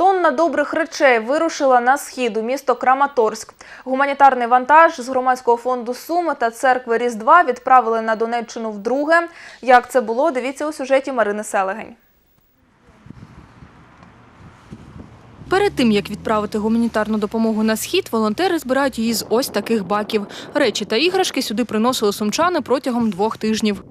Тонна добрих речей вирушила на схід у місто Краматорськ. Гуманітарний вантаж з громадського фонду Суми та церкви Різдва відправили на Донеччину вдруге. Як це було, дивіться у сюжеті Марини Селегень. Перед тим, як відправити гуманітарну допомогу на схід, волонтери збирають її з ось таких баків. Речі та іграшки сюди приносили сумчани протягом двох тижнів.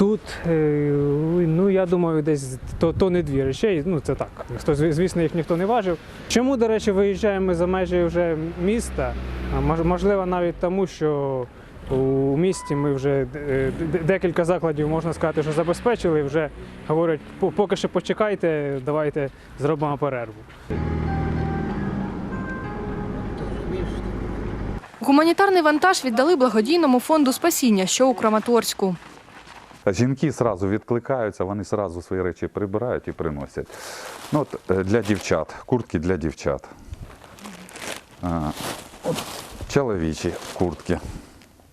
Тут, е, ну я думаю, десь то, то не дві речей. Ну це так. Хто звісно, їх ніхто не важив. Чому, до речі, виїжджаємо за межі вже міста? Можливо, навіть тому, що у місті ми вже е, декілька закладів, можна сказати, що забезпечили. Вже говорять, поки що почекайте, давайте зробимо перерву. Гуманітарний вантаж віддали благодійному фонду спасіння, що у Краматорську. Жінки одразу відкликаються, вони одразу свої речі прибирають і приносять. Ну, от, е, для дівчат, куртки для дівчат. Чоловічі куртки.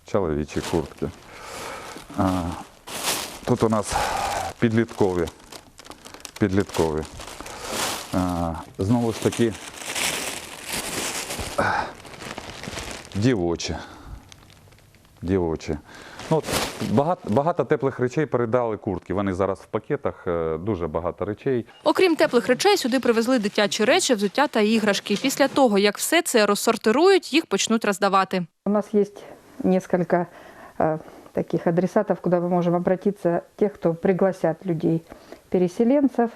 Чоловічі куртки. Тут у нас підліткові. Підліткові. Знову ж таки, е, дівочі. Дівочі. Ну, от багато, багато теплих речей передали куртки. Вони зараз в пакетах, е, дуже багато речей. Окрім теплих речей, сюди привезли дитячі речі, взуття та іграшки. Після того, як все це розсортирують, їх почнуть роздавати. У нас есть несколько э, таких адресатов, куда мы можем обратиться, тех, кто пригласят людей, переселенцев.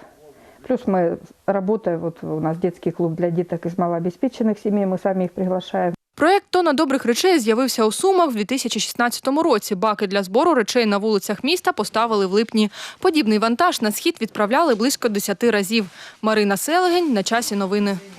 Плюс мы работаем, вот у нас детский клуб для деток из малообеспеченных семей, мы сами их приглашаем. Проєкт Тона добрих речей з'явився у Сумах в 2016 році. Баки для збору речей на вулицях міста поставили в липні. Подібний вантаж на схід відправляли близько 10 разів. Марина Селегень на часі новини.